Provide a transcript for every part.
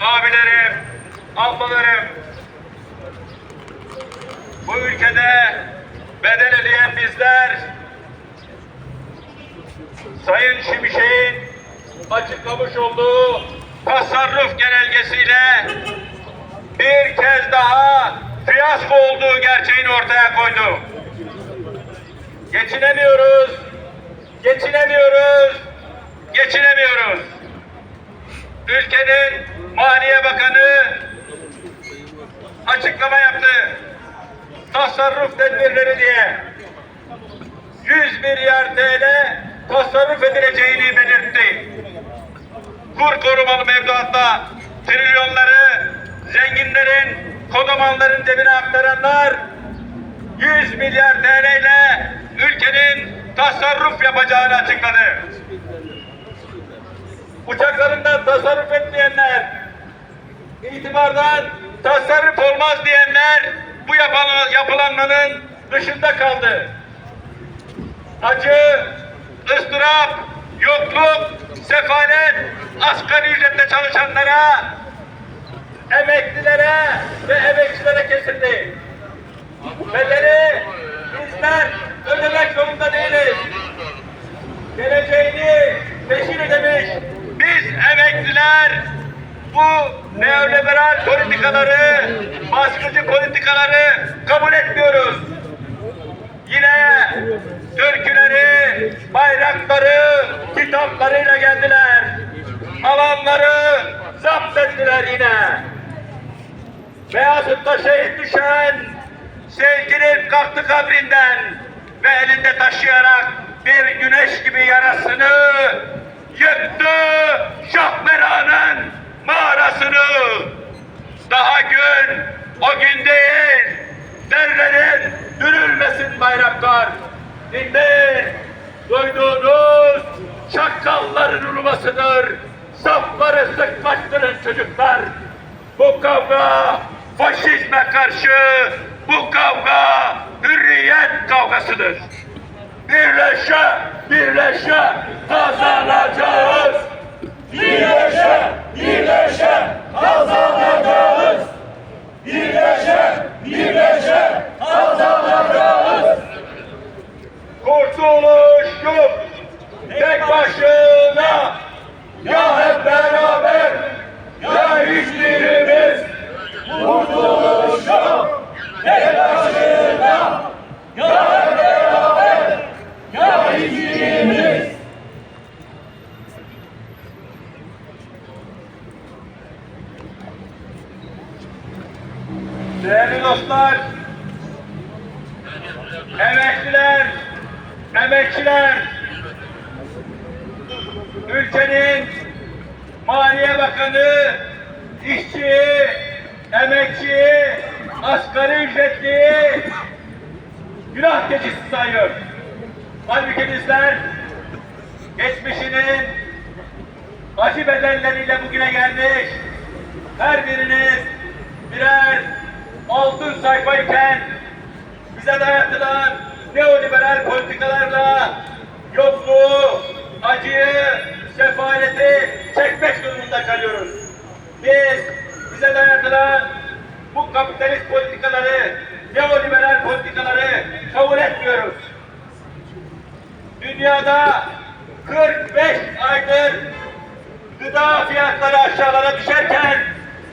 abilerim, ablalarım, bu ülkede bedel ödeyen bizler, Sayın Şimşek'in açıklamış olduğu tasarruf genelgesiyle bir kez daha fiyasko olduğu gerçeğini ortaya koydu. Geçinemiyoruz, geçinemiyoruz, geçinemiyoruz. Ülkenin Maliye Bakanı açıklama yaptı. Tasarruf tedbirleri diye 100 milyar TL tasarruf edileceğini belirtti. Kur korumalı mevduatla trilyonları zenginlerin, kodomanların cebine aktaranlar 100 milyar TL ile ülkenin tasarruf yapacağını açıkladı. Uçaklarından tasarruf etmeyenler, itibardan tasarruf olmaz diyenler bu yapılan- yapılanmanın dışında kaldı. Acı, ıstırap, yokluk, sefalet, asgari ücretle çalışanlara, emeklilere ve emekçilere kesildi. Bedeli bizler ödemek zorunda değiliz. Geleceğini peşin ödemiş. Biz emekliler bu neoliberal politikaları, baskıcı politikaları kabul etmiyoruz. Yine türküleri, bayrakları, kitaplarıyla geldiler. Alanları zapt ettiler yine. Beyazıt'ta şehit düşen sevginin kalktı kabrinden ve elinde taşıyarak bir güneş gibi yarasını yıktı Şahmeran'ın mağarasını. Daha gün o gün değil, derlerin dürülmesin bayraklar. Dinleyin, duyduğunuz çakalların ulumasıdır. Safları sıkmaktırın çocuklar. Bu kavga faşizme karşı, bu kavga hürriyet kavgasıdır. Birleşe, birleşe kazanacağız. Birleşe, birleşe kazanacağız. Birleşe, birleşe kazanacağız. Kurtuluş yok. Tek başına. Ya hep beraber. Ya hiçbirimiz. Kurtuluş yok. Tek başına. Ya hep beraber. Ya hiçbirimiz. Değerli dostlar, emekliler, emekçiler, ülkenin Maliye Bakanı, işçi, emekçi, asgari ücretli günah keçisi sayıyor. Halbuki bizler geçmişinin acı bedelleriyle bugüne gelmiş, her biriniz birer altın sayfayken bize dayatılan neoliberal politikalarla yokluğu, acıyı, sefaleti çekmek durumunda kalıyoruz. Biz bize dayatılan bu kapitalist politikaları, neoliberal politikaları kabul etmiyoruz. Dünyada 45 aydır gıda fiyatları aşağılara düşerken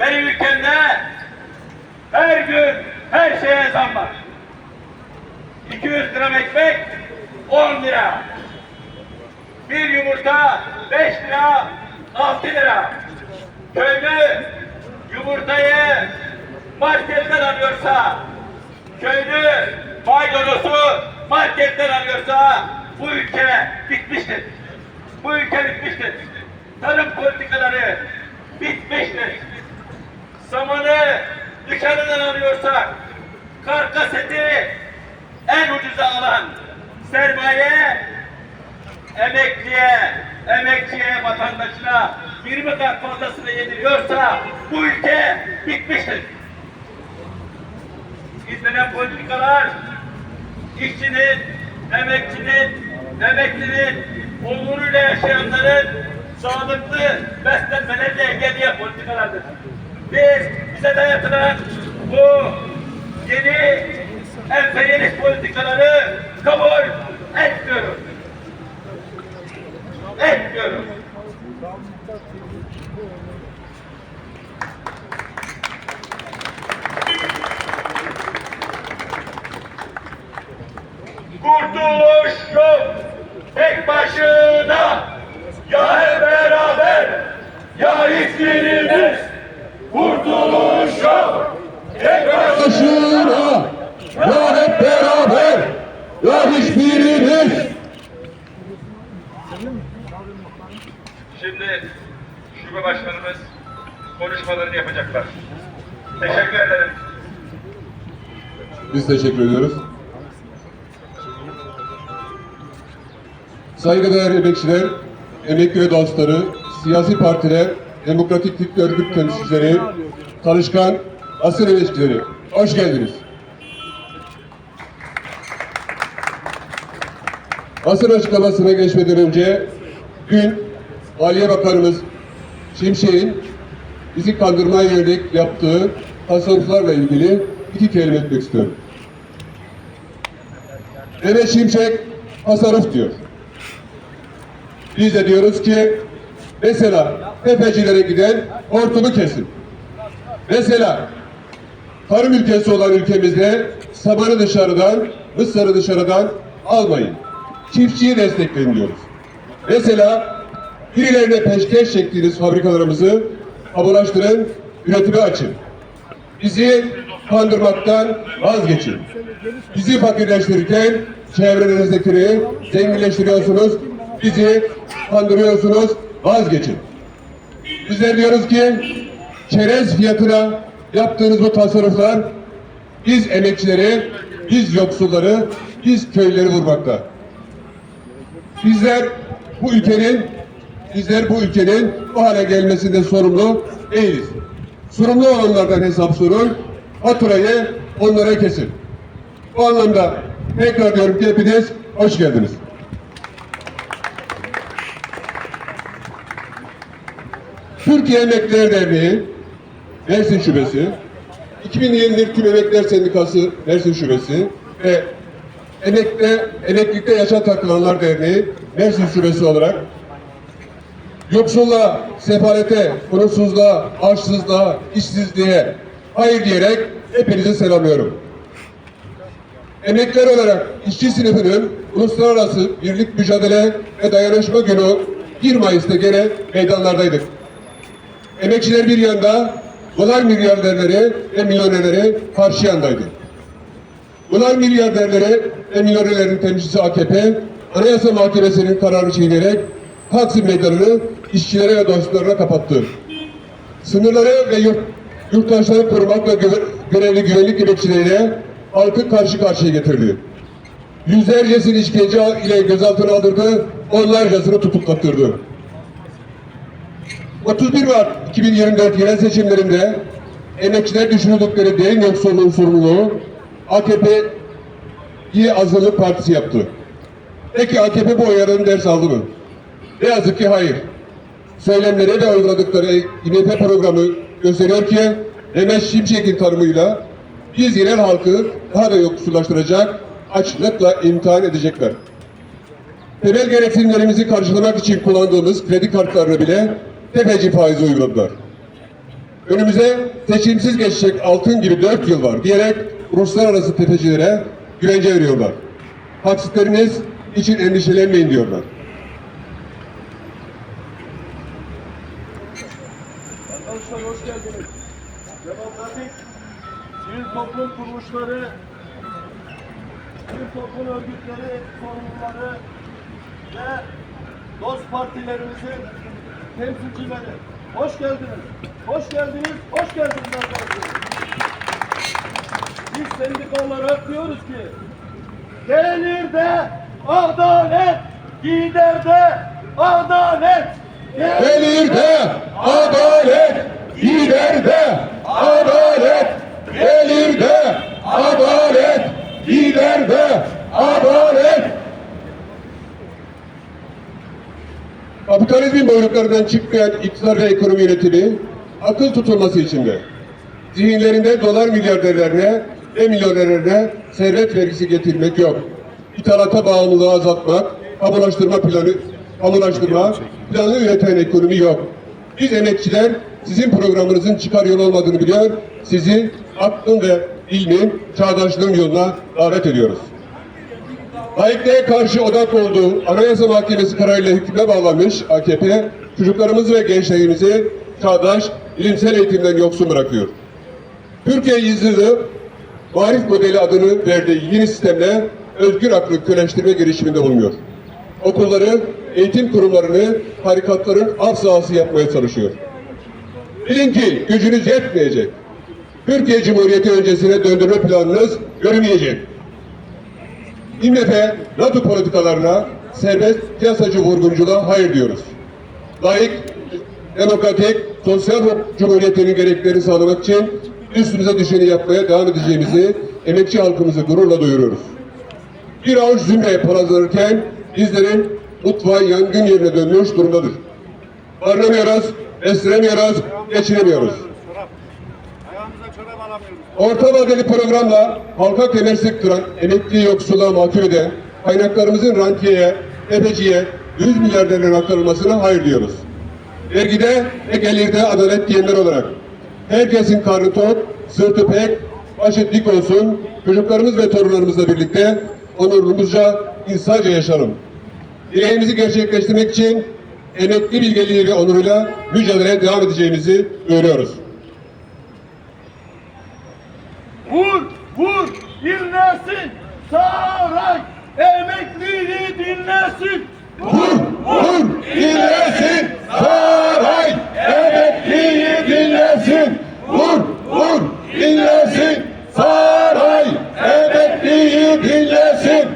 benim ülkemde her gün her şeye zam var. 200 gram ekmek 10 lira. Bir yumurta 5 lira 6 lira. Köylü yumurtayı marketten alıyorsa köylü maydanozu marketten alıyorsa bu ülke bitmiştir. Bu ülke bitmiştir. Tarım politikaları bitmiştir. Samanı dışarıdan alıyorsak karkas eti en ucuza alan sermaye emekliye, emekçiye, vatandaşına 20 kat fazlasını yediriyorsa bu ülke bitmiştir. İzlenen politikalar işçinin, emekçinin, emeklinin, onuruyla yaşayanların sağlıklı beslenmelerle engelleyen politikalardır. Biz bize dayatılan bu yeni emperyalist politikaları kabul etmiyoruz. Etmiyoruz. Kurtuluş yok tek başına ya hep beraber ya hiçbirimiz Kurtuluş yok tek başına başına ya hep beraber ya hiçbirimiz Şimdi şube başkanımız konuşmalarını yapacaklar. Teşekkür ederim. biz teşekkür ediyoruz. Saygıdeğer emekçiler, emekli ve dostları, siyasi partiler, demokratik tip örgüt temsilcileri, çalışkan, asıl emekçileri, hoş geldiniz. Basın açıklamasına geçmeden önce dün Maliye Bakanımız Şimşek'in bizi kandırmaya yönelik yaptığı tasarruflarla ilgili iki kelime etmek istiyorum. Mehmet Şimşek tasarruf diyor. Biz de diyoruz ki mesela tepecilere giden hortumu kesin. Mesela tarım ülkesi olan ülkemizde samanı dışarıdan, mısırı dışarıdan almayın. Çiftçiyi destekleyin diyoruz. Mesela birilerine peşkeş çektiğiniz fabrikalarımızı kamulaştırın, üretime açın. Bizi kandırmaktan vazgeçin. Bizi fakirleştirirken çevrenizdekileri zenginleştiriyorsunuz. Bizi kandırıyorsunuz. Vazgeçin. Bizler diyoruz ki çerez fiyatına yaptığınız bu tasarruflar biz emekçileri, biz yoksulları, biz köyleri vurmakta. Bizler bu ülkenin bizler bu ülkenin bu hale gelmesinde sorumlu değiliz. Sorumlu olanlardan hesap sorun, faturayı onlara kesin. Bu anlamda tekrar diyorum ki hepiniz hoş geldiniz. Türkiye Emekliler Derneği Mersin Şubesi, 2021 Tüm Emekliler Sendikası Mersin Şubesi ve Emekte, Emeklilikte Yaşa Takılanlar Derneği Mersin Şubesi olarak yoksulluğa, sefalete, konutsuzluğa, açsızlığa, işsizliğe hayır diyerek hepinizi selamlıyorum. Emekliler olarak işçi sınıfının uluslararası birlik mücadele ve dayanışma günü 1 Mayıs'ta gene meydanlardaydık. Emekçiler bir yanda, dolar milyarderleri ve milyonerleri karşı yandaydı. Dolar milyarderleri ve milyonerlerin temsilcisi AKP, Anayasa Mahkemesi'nin kararı çiğneyerek Taksim Meydanı'nı işçilere ve dostlarına kapattı. Sınırları ve yurt, yurttaşları korumakla gö- görevli güvenlik emekçileriyle halkı karşı karşıya getirdi. Yüzlercesini işkence ile gözaltına aldırdı, onlarcasını tutuklattırdı. 31 Mart 2024 yerel seçimlerinde emekçiler düşünüldükleri derin yoksulluğun sorumluluğu AKP'yi azınlık partisi yaptı. Peki AKP bu oyların ders aldı mı? Ne yazık ki hayır. Söylemleri ve uyguladıkları İMP programı gösteriyor ki Mehmet Şimşek'in tanımıyla biz yerel halkı daha da yoksullaştıracak, açlıkla imtihan edecekler. Temel gereksinimlerimizi karşılamak için kullandığımız kredi kartlarını bile tefeci faizi uyguladılar. Önümüze seçimsiz geçecek altın gibi dört yıl var diyerek uluslararası tefecilere güvence veriyorlar. Haksizleriniz için endişelenmeyin diyorlar. Arkadaşlar hoş geldiniz. Demokratik sivil toplum kuruluşları, sivil toplum örgütleri, sorumluları ve dost partilerimizin temsilcileri. Hoş geldiniz. Hoş geldiniz. Hoş geldiniz arkadaşlar. Biz sendika olarak diyoruz ki gelirde adalet, giderde adalet. Gelirde adalet, giderde adalet, gelirde adalet, giderde adalet. Kapitalizmin buyrukları başlarından çıkmayan iktidar ve ekonomi yönetimi akıl tutulması içinde. Zihinlerinde dolar milyarderlerine ve milyonerlerine servet vergisi getirmek yok. İthalata bağımlılığı azaltmak, kamulaştırma planı, kamulaştırma planı üreten ekonomi yok. Biz emekçiler sizin programınızın çıkar yolu olmadığını biliyor, sizi aklın ve ilmin, çağdaşlığın yoluna davet ediyoruz. Laikliğe karşı odak olduğu Anayasa Mahkemesi kararıyla hükme bağlanmış AKP, çocuklarımız ve gençlerimizi çağdaş, bilimsel eğitimden yoksun bırakıyor. Türkiye yüzyılı Marif modeli adını verdiği yeni sistemle özgür aklı köleştirme girişiminde bulunuyor. Okulları, eğitim kurumlarını tarikatların af sahası yapmaya çalışıyor. Bilin ki gücünüz yetmeyecek. Türkiye Cumhuriyeti öncesine döndürme planınız görünmeyecek. IMF, NATO politikalarına serbest piyasacı vurgunculuğa hayır diyoruz. Layık, demokratik, sosyal cumhuriyetinin gereklerini sağlamak için üstümüze düşeni yapmaya devam edeceğimizi emekçi halkımızı gururla duyuruyoruz. Bir avuç zümre parazlanırken bizlerin mutfağı yangın yerine dönmüş durumdadır. Barınamıyoruz, beslenemiyoruz, geçinemiyoruz. Orta vadeli programla halka kemer sıktıran, emekli yoksulluğa mahkum eden, kaynaklarımızın rantiyeye, tefeciye, 100 milyarderlerin aktarılmasına hayır diyoruz. Vergide ve gelirde adalet diyenler olarak herkesin karnı tok, sırtı pek, başı dik olsun, çocuklarımız ve torunlarımızla birlikte onurumuzca, insanca yaşarım. Dileğimizi gerçekleştirmek için emekli bilgeliği ve onuruyla mücadeleye devam edeceğimizi duyuruyoruz. Vur, vur, dinlesin. Saray emekliyi dinlesin. Vur, vur, dinlesin, saray, emekliyi dinlesin. Vur, vur, dinlesin, saray, emekliyi dinlesin.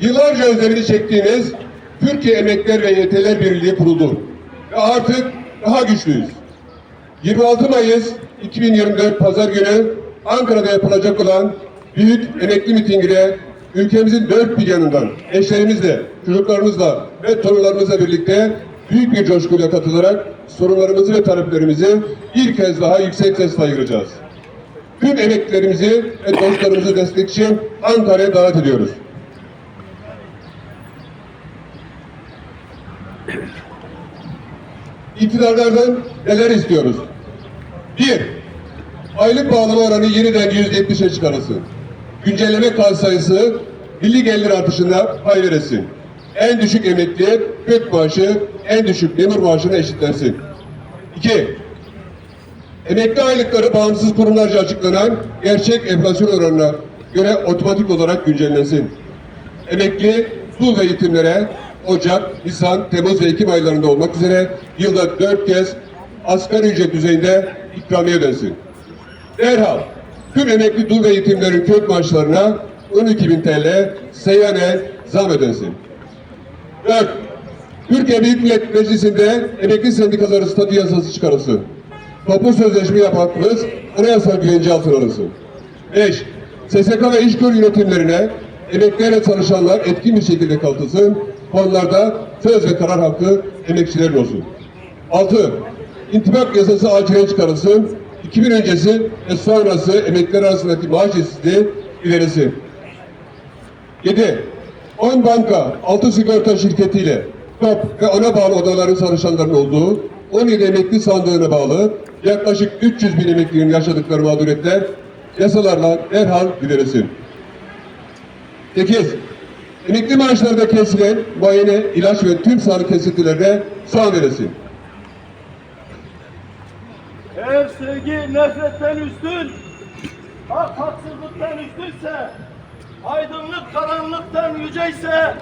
Yıllarca özlemini çektiğiniz Türkiye Emekler ve YT'ler Birliği kuruldu. Ve artık daha güçlüyüz. 26 Mayıs 2024 Pazar günü Ankara'da yapılacak olan büyük emekli mitingine ülkemizin dört bir yanından eşlerimizle, çocuklarımızla ve torunlarımızla birlikte büyük bir coşkuyla katılarak sorunlarımızı ve taleplerimizi bir kez daha yüksek sesle ayıracağız. Tüm emeklilerimizi ve dostlarımızı destek için Ankara'ya davet ediyoruz. İktidarlardan neler istiyoruz? Bir, aylık bağlama oranı yeniden yüzde yetmişe çıkarılsın. Güncelleme kaz sayısı milli gelir artışına pay verilsin. En düşük emekli kök maaşı en düşük memur maaşına eşitlensin. İki, emekli aylıkları bağımsız kurumlarca açıklanan gerçek enflasyon oranına göre otomatik olarak güncellensin. Emekli dul ve yetimlere Ocak, Nisan, Temmuz ve Ekim aylarında olmak üzere yılda dört kez asgari ücret düzeyinde ikramiye ödensin. Derhal tüm emekli dul ve yetimlerin kök maaşlarına 12.000 TL seyyanen zam ödensin. 4. Türkiye Büyük Millet Meclisi'nde emekli sendikaları statü yasası çıkarılsın. Toplu sözleşme yapmamız anayasal güvence altına alınsın. 5. SSK ve işkur yönetimlerine emeklilerle çalışanlar etkin bir şekilde katılsın. Konularda söz ve karar hakkı emekçilerin olsun. 6. İntibak yasası acilen çıkarılsın. 2000 öncesi ve sonrası emekliler arasındaki maaş eşitsizliği giderilsin. 7. 10 banka, 6 sigorta şirketiyle TOP ve ona bağlı odaların çalışanların olduğu 17 emekli sandığına bağlı yaklaşık 300 bin emeklinin yaşadıkları mağduriyetler yasalarla derhal giderilsin. 8. Emekli maaşlarında kesilen muayene, ilaç ve tüm sağlık kesintilerine son verilsin. Eğer sevgi nefretten üstün, hak haksızlıktan üstünse, aydınlık karanlıktan yüceyse,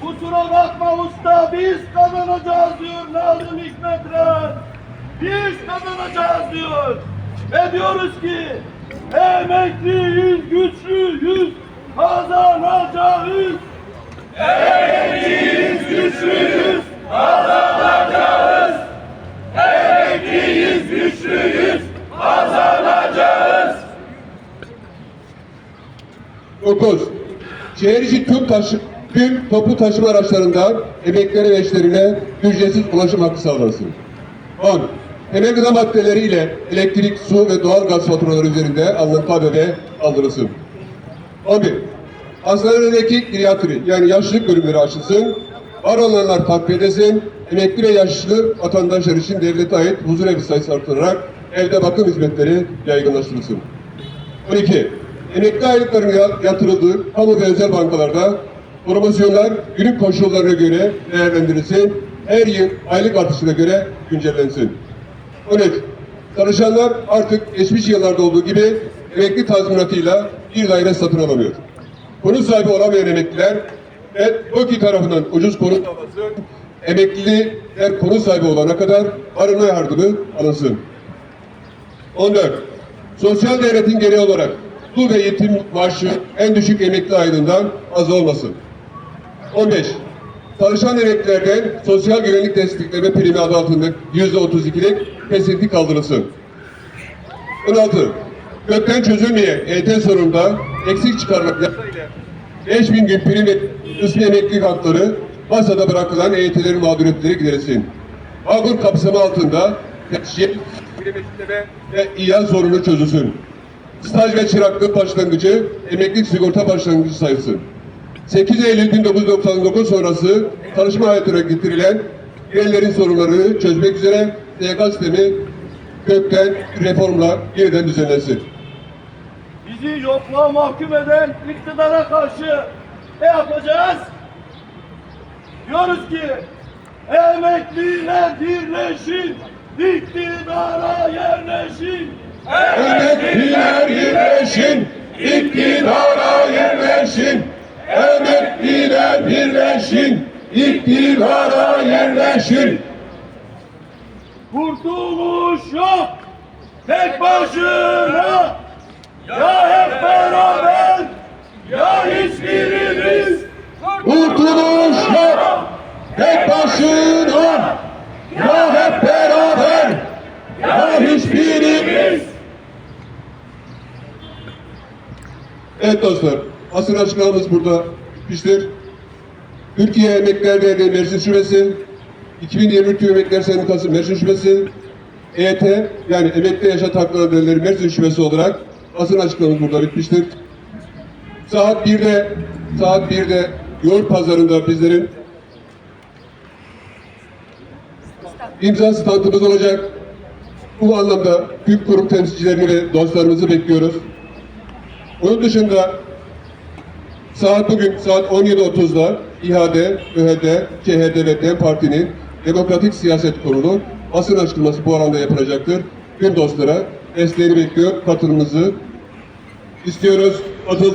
kusura bakma usta biz kazanacağız diyor Nazım Hikmetler. Biz kazanacağız diyor. Ve diyoruz ki emekliyiz, güçlüyüz, kazanacağız. Emekliyiz, güçlüyüz, kazanacağız. Emekliyiz, güçlüyüz, kazanacağız. 9. Şehir içi tüm taşı, Tüm toplu taşıma araçlarında emeklilere ve eşlerine ücretsiz ulaşım hakkı sağlansın. 10. Temel gıda maddeleri ile elektrik, su ve doğal gaz faturaları üzerinde alınan KDV aldırılsın. 11. Hastanelerdeki geriatri yani yaşlılık bölümleri açılsın. Var olanlar takviye edilsin. Emekli ve yaşlı vatandaşlar için devlete ait huzur evi sayısı artırılarak evde bakım hizmetleri yaygınlaştırılsın. 12. Emekli aylıklarının ya- yatırıldığı kamu ve özel bankalarda promosyonlar günlük koşullarına göre değerlendirilsin. Her yıl aylık artışına göre güncellensin. 13. Çalışanlar artık geçmiş yıllarda olduğu gibi emekli tazminatıyla bir daire satın alamıyor. Konut sahibi olamayan emekliler ve TOKİ tarafından ucuz konut alması, emekliler konut sahibi olana kadar barınma yardımı alınsın. 14. Sosyal devletin gereği olarak dul ve yetim maaşı en düşük emekli aylığından az olmasın. 15. Çalışan emeklilerden sosyal güvenlik destekleme primi adı altında %32'lik kesinti kaldırılsın. 16. Kökten çözülmeyen EYT sorununda eksik yasayla 5000 gün prim ve üstü emeklilik hakları masada bırakılan EYT'lerin mağduriyetleri giderilsin. Bağkur kapsamı altında teşhir, ve İYA sorunu çözülsün. Staj ve çıraklık başlangıcı, emeklilik sigorta başlangıcı sayılsın. 8 Eylül 1999 sonrası çalışma hayatına getirilen üyelerin sorunlarını çözmek üzere TYK sistemi kökten reformla yeniden düzenlensin. Bizi yokluğa mahkum eden iktidara karşı ne yapacağız? Diyoruz ki emekliler birleşin, iktidara yerleşin. Emekliler birleşin, iktidara yerleşin. Emekliler birleşin, iktidara yerleşin. Kurtuluş yok, tek başına. Ya hep beraber, ya hiçbirimiz. Kurtuluş yok, tek başına. Ya hep beraber, ya hiçbirimiz. Evet dostlar, asıl açıklamamız burada bitmiştir. Türkiye Emekliler Birliği Mersin Şubesi, 2023 Türkiye Emekliler Sendikası Mersin Şubesi, EYT yani Emekli Yaşat Hakları Derneği Mersin Şubesi olarak asıl açıklamamız burada bitmiştir. Saat 1'de, saat 1'de yol pazarında bizlerin imza standımız olacak. Bu anlamda büyük kurum temsilcilerini dostlarımızı bekliyoruz. Onun dışında saat bugün saat 17.30'da İHAD, ÖHD, CHD ve DEM Parti'nin demokratik siyaset konulu basın açıklaması bu alanda yapılacaktır. Tüm dostlara desteğini bekliyor, katılımınızı istiyoruz. Atıldı